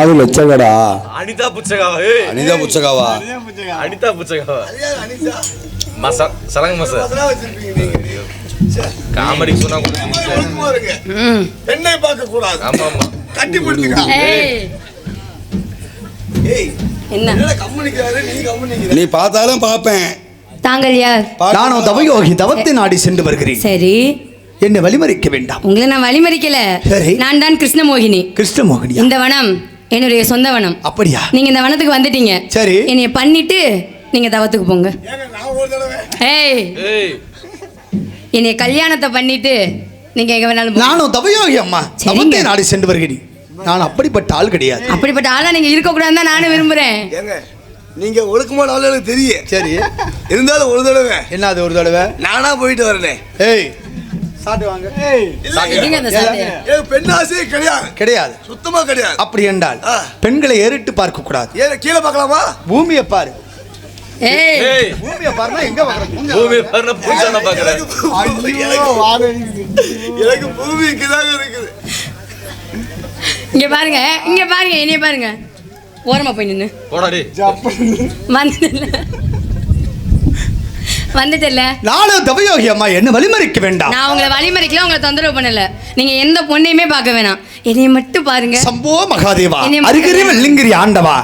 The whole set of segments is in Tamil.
அனாது லட்சகடா அனிதா புச்சகாவா? ஏய். அனிதா புச்சகாவா? அனிதா புச்சகாவா? ஐயா அனிதா மசா சலங்க மசா. அதெல்லாம் வச்சிருப்பீங்க நீங்க. காமெடி சொன்னா கூட பெண்ணை பார்க்க கூடாது ஆமா. ஆமா கட்டி பிடிச்சுக்கா நீ கம்முனிக்கிற. நீ பார்த்தாலும் பார்ப்பேன். தாங்கள் யார் நானும் தவயோகி தவத்தை நாடி சென்று வருகிறேன். சரி. என்னை வழிமறிக்க வேண்டாம். உங்களை நான் வழிமறிக்கல. சரி. நான் தான் கிருஷ்ணமோகினி. கிருஷ்ணமோகனியா? இந்த வனம். என்னுடைய சொந்த வனம். அப்படியா? நீங்க இந்த வனத்துக்கு வந்துட்டீங்க. சரி. என்னைய பண்ணிட்டு நீங்க தவத்துக்கு போங்க. ஏங்க நான் ஒரு தடவை ஏய். என்னைய கல்யாணத்தை பண்ணிட்டு நீங்க எங்க வேணாலும். நானும் தவயோகி அம்மா. தவத்தை நாடி சென்று வருகிறேன் நான் அப்படிப்பட்ட ஆள் கிடையாது. அப்படிப்பட்ட ஆளா நீங்க இருக்க கூடாதுன்னு தான் நானும் விரும்புறேன். ஏங்க நீங்க ஒழுக்கமான ஆளு எனக்கு தெரியும். சரி. இருந்தாலும் ஒரு தடவை. என்ன அது ஒரு தடவை? நானா போயிட்டு வரேனே. ஏய் சாட்டு வாங்க. எங்க அந்த சாட்டையை? ஏன் பெண் ஆசையே கிடையாது. கிடையாது. சுத்தமா கிடையாது. அப்படி என்றால். பெண்களை ஏறிட்டு பார்க்க கூடாது. கீழே பார்க்கலாமா? பூமியை பாரு. ஏய். ஏய். பூமியை பாருனா எங்க பார்க்கறது பூமி பாருங்க பூச்சான பாக்குறேன் எனக்கு- எனக்கு பூமி இங்கதாங்க இருக்குது. இங்க பாருங்க இங்க பாருங்க என்னைய பாருங்க. ஓரமா போய் நின்னு. போடாடி வந்துட்டல நானும் தவயோகி அம்மா என்ன வழிமறிக்க வேண்டாம். நான் உங்களை வழிமறிக்கல உங்களை தொந்தரவு பண்ணல. நீங்க எந்த பொண்ணையுமே பார்க்க வேணாம். என்னைய மட்டும் பாருங்க. சம்போ மகாதேவா அருகிரி வெள்ளிங்கிரி ஆண்டவா.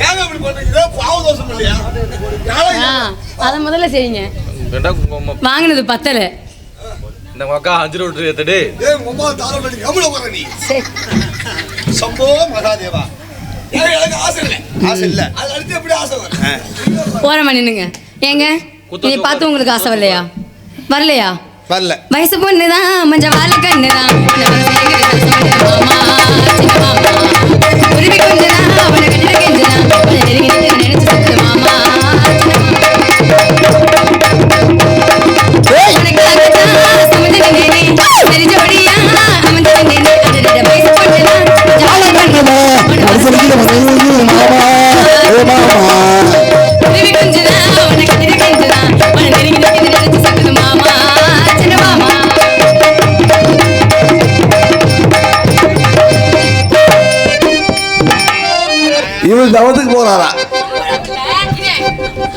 யாரும் அதை முதல்ல செய்யுங்க. வாங்கினது பத்தல. இந்த அக்கா அஞ்சு. சம்போ மகாதேவா. எனக்கு ஆசை இல்லை. ஆசை இல்ல. அது அடுத்து எப்படி ஆசை வரும்? ஓரமா நின்னுங்க ஏங்க நீ பார்த்து உங்களுக்கு ஆசை வரலையா? வரலையா? வரல. வயசு பொண்ணுதான் மஞ்சள் வாழ? சொல்லுங்க மாமா,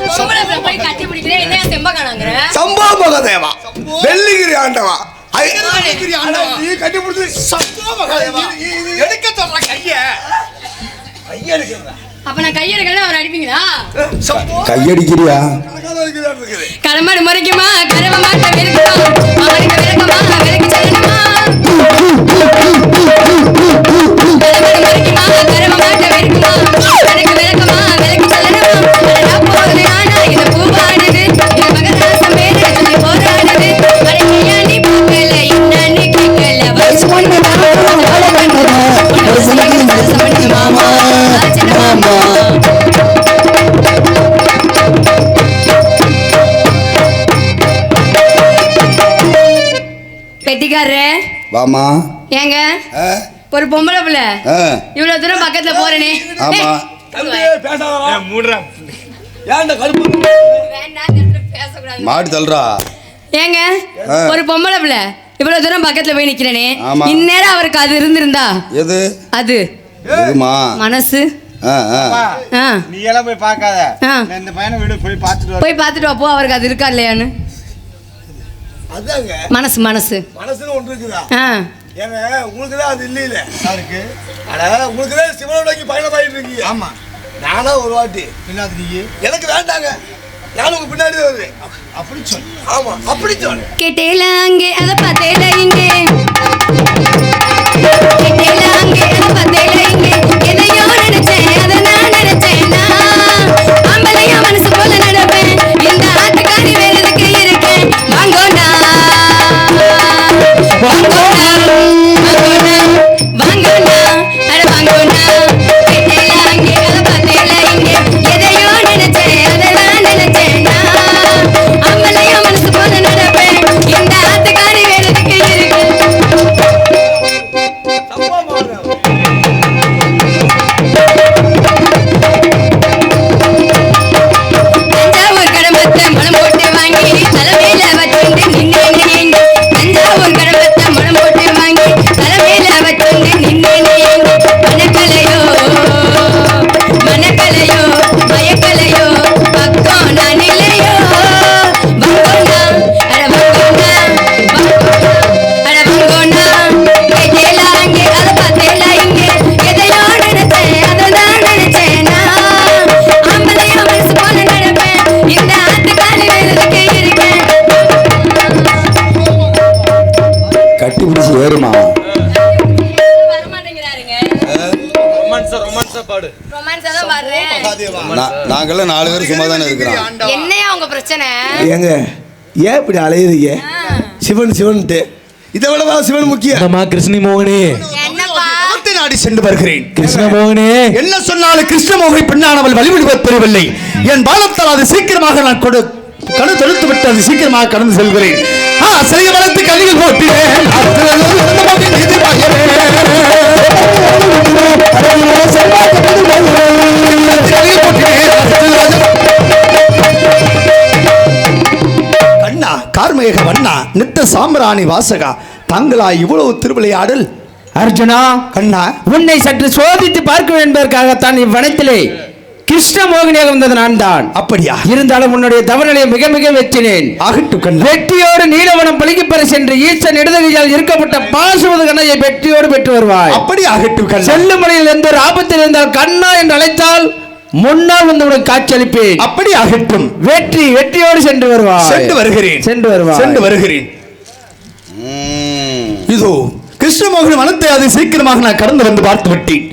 பொம்பளை பிள்ளை போய் கட்டி பிடிக்கிறேன், என்னையா செம்ப காணாங்கிற? சம்பா மகதேவா. வெள்ளிகிரி ஆண்டவா. ஐ- ஆனா நீ கட்டி பிடிச்சி சம்பா மகதேவா. எடுக்க அப்ப நான் கையெடுக்கல அவர் அடிப்பீங்களா? கையடிக்கிறியா? கடமாடு முறைக்குமா? கரவ மாட்ட வெறுக்குமா அவனுக்கு விளக்கமா? விளக்கு வாமா ஏங்க? ஒரு பொம்பளை பிள்ளை. இவ்வளவு தூரம் பக்கத்துல போறேனே. ஆமா. மாடு தள்ளுறா. ஏங்க. ஒரு பொம்பளை பிள்ளை. இவ்வளவு தூரம் பக்கத்துல போய் நிக்கிறேனே. இந்நேரம் அவருக்கு அது இருந்திருந்தா? எது? அது. மனசு. நீ எல்லாம் போய் பார்க்காத. ஆ. நான் இந்த பையனை விடு போய் பார்த்துட்டு போய் பார்த்துட்டு வா போ அவருக்கு அது இருக்கா இல்லையான்னு. அதாங்க. மனசு மனசு. மனசுல ஒன்று இருக்குதா? ஆ. ஏங்க உங்களுக்கு தான் அது இல்லையில. இருக்கு அட உங்களுக்கு தான் சிவனை நோக்கி பயணம் ஆயிட்டு இருக்கீங்க. ஆமா. நானா ஒரு வாட்டி. நீ எனக்கு வேண்டாங்க. நானும் உங்க பின்னாடி தான் வருவேன். அப்படி சொல்லு ஆமா அப்படி சொல்லு கேட்டேல அங்கே அத பார்த்தேல இங்கே. கேட்டேல அங்கே அத பார்த்தேல இங்கே. ஏங்க ஏன் இப்படி அலையுறீங்க? சிவன் சிவன்ட்டு. இதை விடவா சிவன் முக்கியம். அம்மா கிருஷ்ணி மோகனே. நாடி சென்று வருகிறேன். கிருஷ்ண மோகனே. என்ன சொன்னாலும் கிருஷ்ணமோகை பெண்ணானவள் வழிபடுவது தெரியவில்லை. என் பாலத்தால் அது சீக்கிரமாக நான் கொடு கடு தொடுத்து விட்டு அது சீக்கிரமாக கடந்து செல்கிறேன். ஆ சிறிய வளர்த்து கல்வியில் போட்டினேன் கார்மேக வண்ணா நித்த சாம்பிராணி வாசகா தாங்களா இவ்வளவு திருவிளையாடல். அர்ஜுனா கண்ணா. உன்னை சற்று சோதித்து பார்க்க என்பதற்காகத்தான் இவ்வனத்திலே கிருஷ்ண மோகினியாக வந்தது நான் தான் அப்படியா? இருந்தாலும் உன்னுடைய தவறுகளை மிக மிக வெற்றினேன். ஆகட்டும் வெற்றியோடு நீலவனம் பலிக்கப்பெற சென்று ஈசன் இடதுகையால் இருக்கப்பட்ட பாசுவது கண்ணையை வெற்றியோடு பெற்று வருவாய். அப்படி ஆகட்டும் செல்லும் வழியில் எந்த ஒரு ஆபத்தில் இருந்தால் கண்ணா என்று அழைத்தால் முன்னால் வந்து உனக்கு காட்சியளிப்பேன். அப்படி ஆகட்டும். வெற்றி வெற்றியோடு சென்று வருவாய். சென்று வருகிறேன். சென்று வருவாய். சென்று வருகிறேன். இதோ கிருஷ்ணமோகன் வனத்தை அது சீக்கிரமாக நான் கடந்து வந்து பார்த்து விட்டேன்.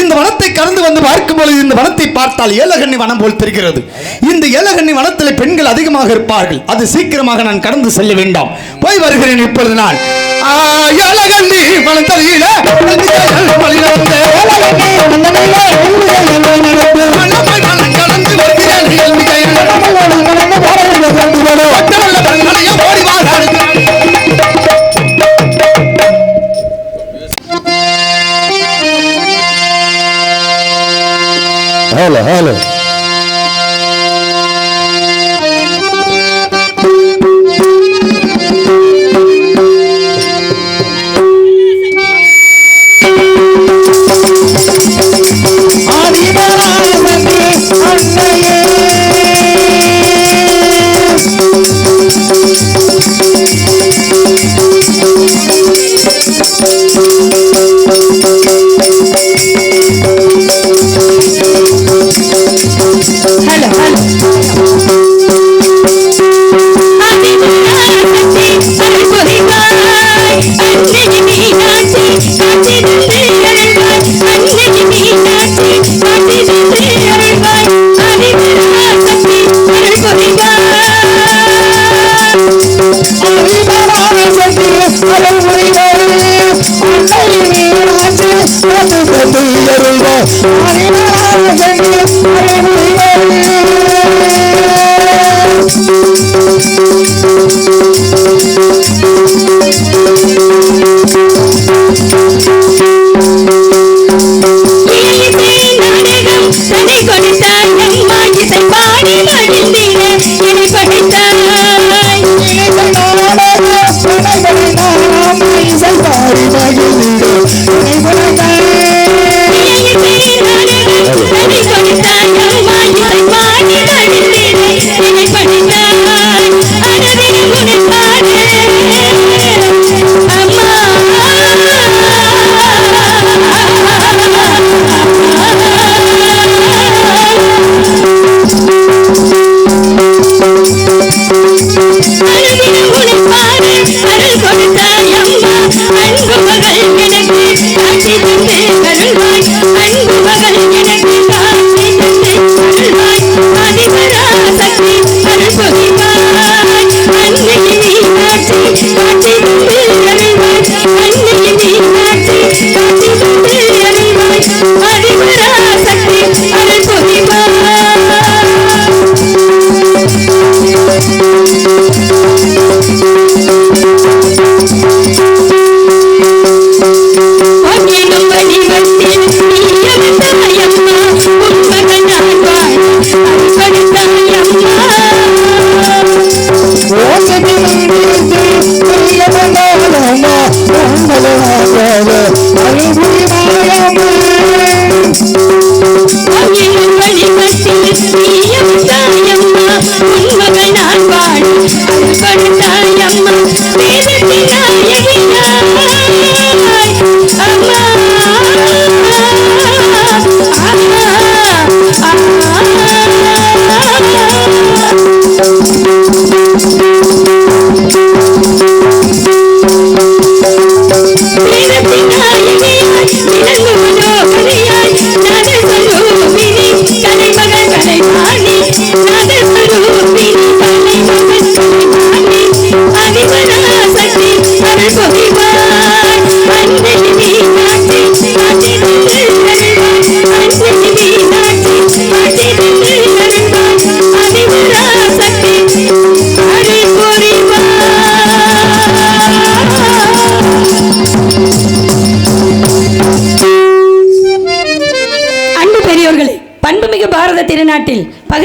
இந்த வனத்தை கடந்து வந்து பார்க்கும் பொழுது இந்த வனத்தை பார்த்தால் ஏலகண்ணி வனம் போல் தெரிகிறது. இந்த ஏலகண்ணி வனத்தில் பெண்கள் அதிகமாக இருப்பார்கள். அது சீக்கிரமாக நான் கடந்து செல்ல வேண்டாம். போய் வருகிறேன் இப்பொழுது நான். ஏழகண்டி பணம் வனத்தடியில மலையில வந்து மனமை மனம் தூயருள்வார்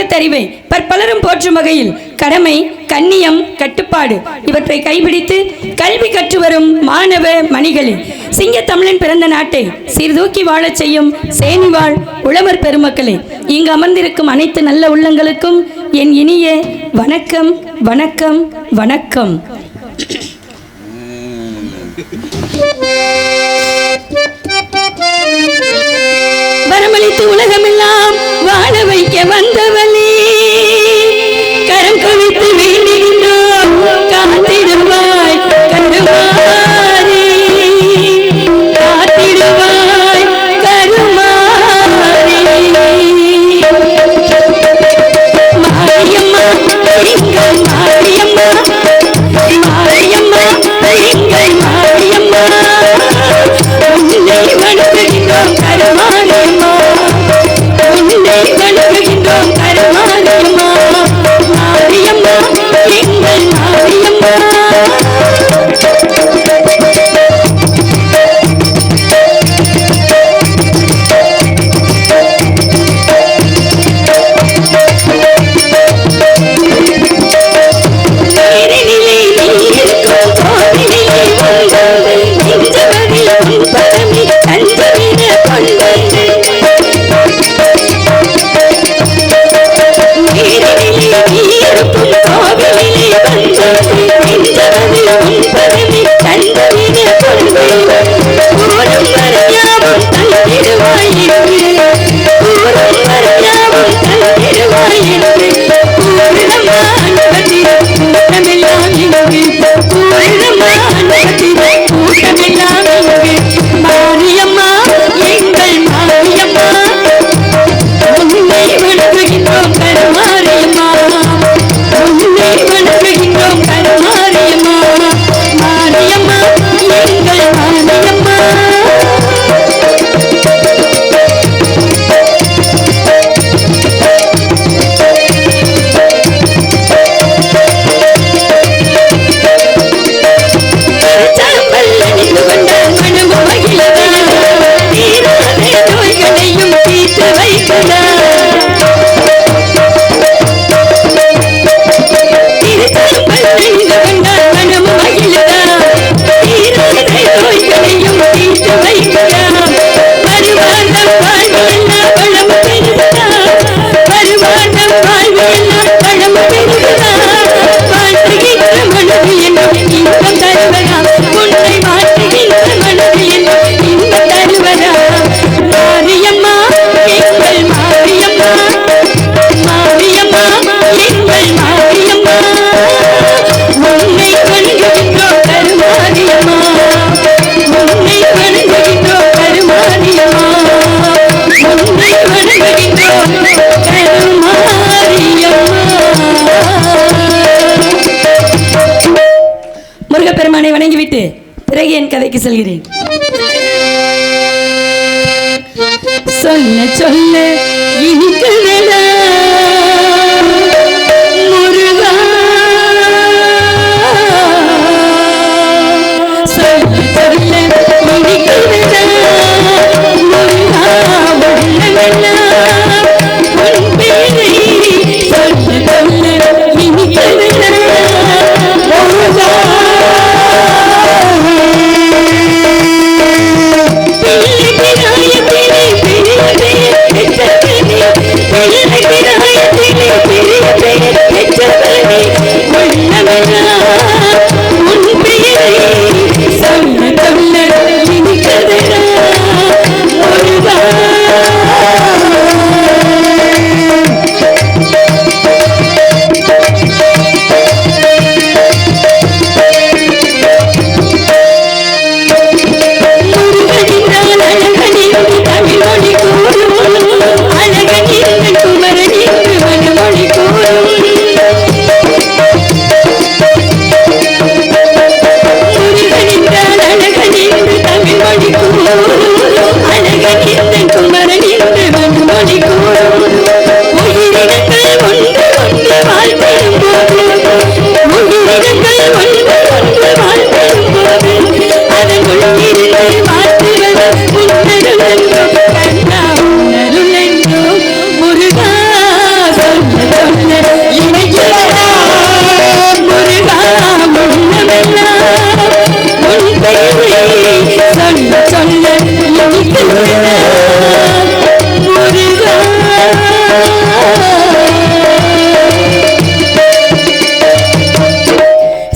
பகுத்தறிவை பற்பலரும் போற்றும் வகையில் கடமை கண்ணியம் கட்டுப்பாடு இவற்றை கைபிடித்து கல்வி கற்று வரும் மாணவ மணிகளில் சிங்கத்தமிழன் பிறந்த நாட்டை சீர்தூக்கி வாழச் செய்யும் சேனிவாழ் உழவர் பெருமக்களே இங்கு அமர்ந்திருக்கும் அனைத்து நல்ல உள்ளங்களுக்கும் என் இனிய வணக்கம் வணக்கம் வணக்கம். வரமளித்து உலகமெல்லாம் வாழ வைக்க வந்தவர்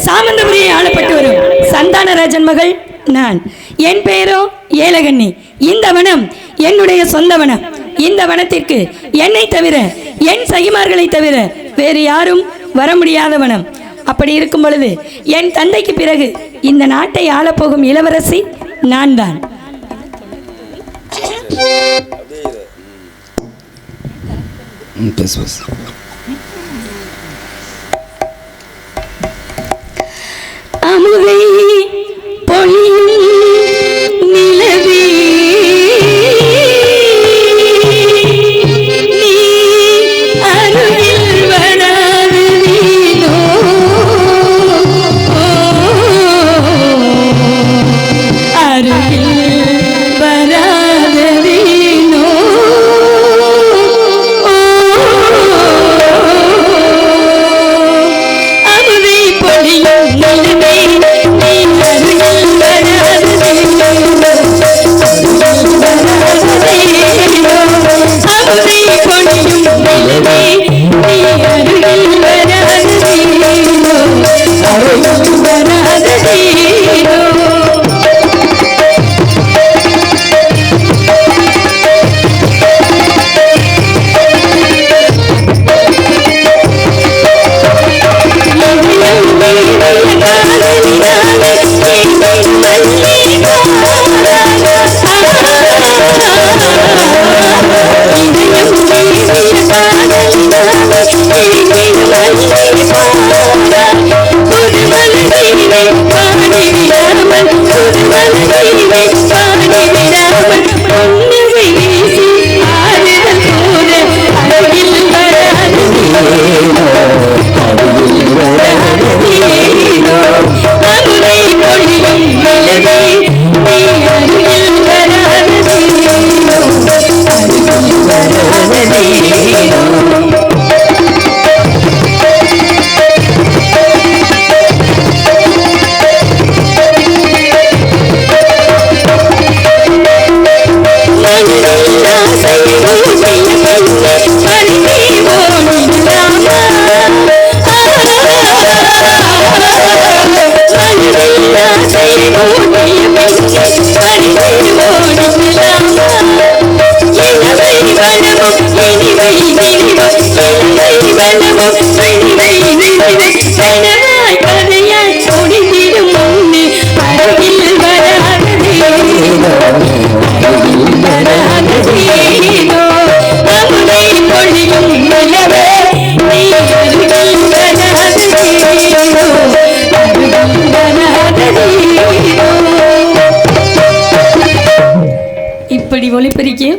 சாமந்தபுரியை ஆளப்பட்டு வரும் சந்தானராஜன் மகள் நான். என் பெயரோ ஏலகண்ணி. இந்த வனம் என்னுடைய சொந்த வனம். இந்த வனத்திற்கு என்னை தவிர என் சகிமார்களை தவிர வேறு யாரும் வர முடியாத வனம். அப்படி இருக்கும் பொழுது என் தந்தைக்கு பிறகு இந்த நாட்டை ஆளப்போகும் இளவரசி நான் தான் அமுதை பொழியும்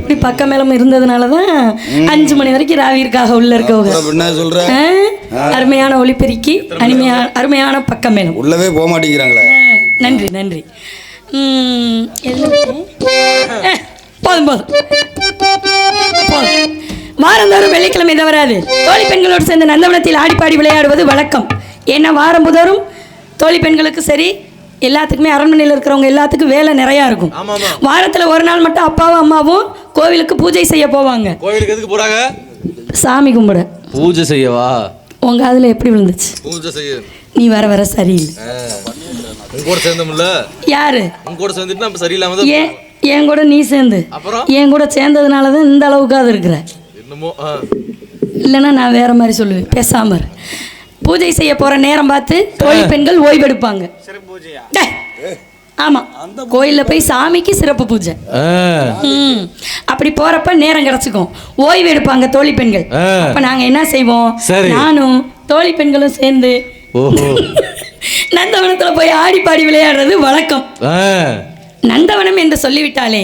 இப்படி பக்க மேலம் இருந்ததுனால தான் அஞ்சு மணி வரைக்கும் ராவிற்காக உள்ள இருக்கவங்க. அருமையான ஒளிபெருக்கி அருமையான அருமையான பக்க மேலம் உள்ளவே போக மாட்டேங்கிறாங்களே. நன்றி நன்றி. போதும் போதும். போதும். வாரந்தோறும் வெள்ளிக்கிழமை தவறாது தோழி பெண்களோடு சேர்ந்து நந்தவனத்தில் ஆடிப்பாடி விளையாடுவது வழக்கம். ஏன்னா வாரம் முதலும் தோழி பெண்களுக்கு சரி எல்லாத்துக்குமே அரண்மனையில் இருக்கிறவங்க எல்லாத்துக்கும் வேலை நிறையா இருக்கும். வாரத்தில் ஒரு நாள் மட்டும் அப்பாவும் அம்மாவும் கோவிலுக்கு பூஜை செய்ய போவாங்க. கோயிலுக்கு எதுக்கு போறாங்க? சாமி கும்பிட. பூஜை செய்யவா? உங்க அதில் எப்படி விழுந்துச்சு? பூஜை செய்ய. நீ வர வர சரியில்லை. உங்க கூட சேர்ந்தோம்ல யாரு? உங்க கூட சேர்ந்துட்டு நம்ம சரியில்லாம தான் ஏன் என் கூட நீ சேர்ந்து? அப்புறம்? என் கூட சேர்ந்ததுனால தான் இந்த அளவுக்காவது இருக்கிற. என்னமோ ஆ. இல்லைன்னா நான் வேற மாதிரி சொல்லுவேன். பேசாம இரு. பூஜை செய்ய போற நேரம் பார்த்து தோழி பெண்கள் ஓய்வெடுப்பாங்க. ஆமா. கோயில்ல போய் சாமிக்கு சிறப்பு பூஜை. அப்படி போறப்ப நேரம் கிடைச்சுக்கும். ஓய்வு எடுப்பாங்க தோழி பெண்கள். அப்ப நாங்க என்ன செய்வோம். நானும் தோழி பெண்களும் சேர்ந்து ஓஹோ. நந்தவனத்துல போய் ஆடி பாடி விளையாடுறது வழக்கம். நந்தவனம் என்று சொல்லிவிட்டாலே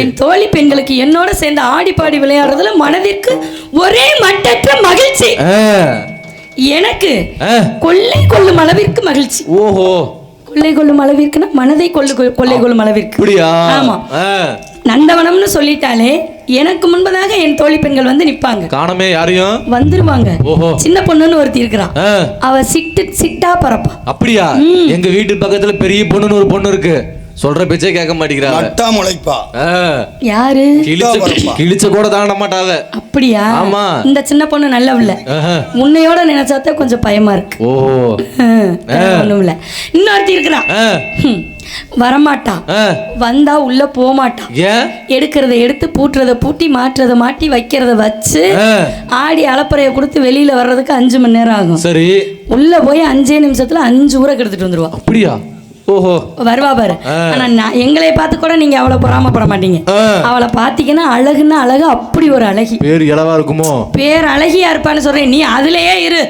என் தோழி பெண்களுக்கு என்னோட சேர்ந்து ஆடி பாடி விளையாடுறதுல மனதிற்கு ஒரே மட்டற்ற மகிழ்ச்சி. எனக்கு. கொள்ளை கொள்ளும் அளவிற்கு மகிழ்ச்சி. ஓஹோ. கொள்ளை கொள்ளும் அளவிற்குன்னா மனதை கொள்ளு கொள்ளை கொள்ளும் அளவிற்கு. ஆமா. நந்தவனம்னு சொல்லிட்டாலே எனக்கு முன்பதாக என் தோழி பெண்கள் வந்து நிப்பாங்க காணமே யாரையும்? வந்துருவாங்க. ஓஹோ. சின்ன பொண்ணுன்னு ஒருத்தி இருக்கிறான் ஆ. அவ சிட்டு சிட்டா பறப்பா. அப்படியா? எங்க வீட்டு பக்கத்துல பெரிய பொண்ணுன்னு ஒரு பொண்ணு இருக்கு. சொல்ற பேச்சே கேட்க மாட்டேங்கிறாங்க. நட்டா முளைப்பா. யாரு? கிழிச்ச கூட தாண்ட மாட்டாவ. அப்படியா? ஆமா. இந்த சின்ன பொண்ணு நல்ல ஆஹா. உன்னையோட நினைச்சாதான் கொஞ்சம் பயமா இருக்கு. ஓ. ஒண்ணும் இல்ல. இன்னொருத்தி இருக்கிறான் ஆ. ஹம். வரமாட்டா. ஆ. வந்தா உள்ள போக மாட்டா ஏன்? எடுக்கிறத எடுத்து பூட்டுறத பூட்டி மாற்றுறத மாட்டி வைக்கிறத வச்சு. ஆடி அளப்பறைய கொடுத்து வெளியில வர்றதுக்கு அஞ்சு மணி நேரம் ஆகும். சரி. உள்ள போய் அஞ்சே நிமிஷத்துல அஞ்சு ஊரை கெடுத்துட்டு வந்துருவா. அப்படியா? ஓஹோ வருவா பாரு. ஆனா நான் எங்களை பார்த்து கூட நீங்க அவளை பொறாமப்பட மாட்டீங்க. அவளை பாத்தீங்கன்னா அழகுன்னா அழகு அப்படி ஒரு அழகி பேர் இளவா இருக்குமோ பேர் அழகியா இருப்பான்னு சொல்றேன் நீ அதுலயே இரு.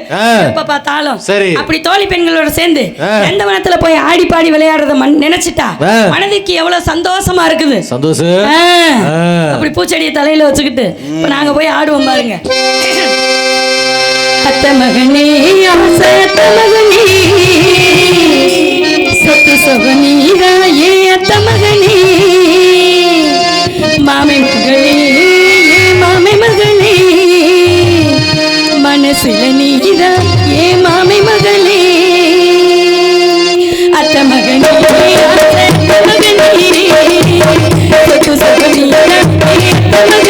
எப்ப பார்த்தாலும் சரி. அப்படி தோழி பெண்களோட சேர்ந்து. எந்த வனத்துல போய் ஆடி பாடி விளையாடுறத நினைச்சிட்டா ஆ. மனதுக்கு எவ்வளவு சந்தோஷமா இருக்குது சந்தோஷம். அப்படி பூச்செடியை தலையில வச்சுக்கிட்டு இப்ப நாங்க போய் ஆடுவோம் பாருங்க அத்த மகனே அத்த மகனே சொத்து அத்த மகனே. மாமை மகளே மாமை மகளே. மனசுல நீரா ஏ மாமை மகளே. அத்த மகனே மகனே. சொத்து ஏ அத்த மகனே.